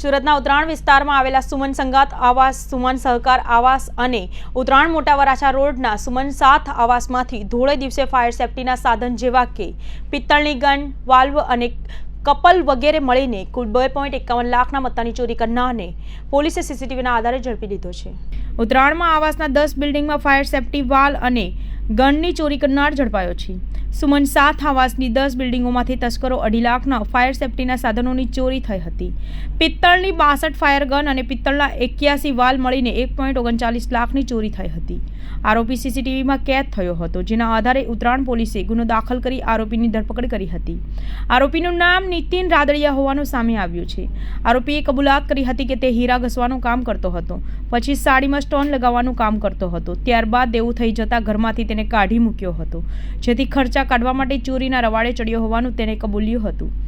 સુરતના ઉત્તરાયણ વિસ્તારમાં આવેલા સુમન સંગાત આવાસ, સુમન સહકાર આવાસ અને ઉત્તરાયણ મોટા વરાછા રોડના સુમન સાથ આવાસમાંથી ધોળે દિવસે ફાયર સેફટીના સાધન જેવા કે પિત્તળની ગન, વાલ્વ અને કપલ વગેરે મળીને કુલ બે પોઈન્ટ એકાવન લાખના મત્તાની ચોરી કરનારને પોલીસે સીસીટીવીના આધારે ઝડપી લીધો છે. ઉત્તરાયણમાં આવાસના દસ બિલ્ડિંગમાં ફાયર સેફટી વાલ અને ગનની ચોરી કરનાર ઝડપાયો છે. સુમન સાત આવાસની દસ બિલ્ડિંગોમાંથી તસ્કરો અઢી લાખના ફાયર સેફટીના સાધનોની ચોરી થઈ હતી. પિત્તળની બાસઠ ફાયર ગન અને પિત્તળના એક્યાસી વાલ મળીને એક પોઈન્ટ ઓગણચાલીસ લાખની ચોરી થઈ હતી. આરોપી સીસીટીવીમાં કેદ થયો હતો, જેના આધારે ઉત્તરાયણ પોલીસે ગુનો દાખલ કરી આરોપીની ધરપકડ કરી હતી. આરોપીનું નામ નીતિન રાદડિયા હોવાનું સામે આવ્યું છે. આરોપીએ કબૂલાત કરી હતી કે તે હીરા ઘસવાનું કામ કરતો હતો, પછી સાડીમાં સ્ટોન લગાવવાનું કામ કરતો હતો. ત્યારબાદ દેવું થઈ જતાં ઘરમાંથી તેને કાઢી મૂક્યો હતો. જેથી ખર્ચા કાઢવા માટે ચોરીના રવાડે ચડ્યો હોવાનું તેણે કબૂલ્યું હતું.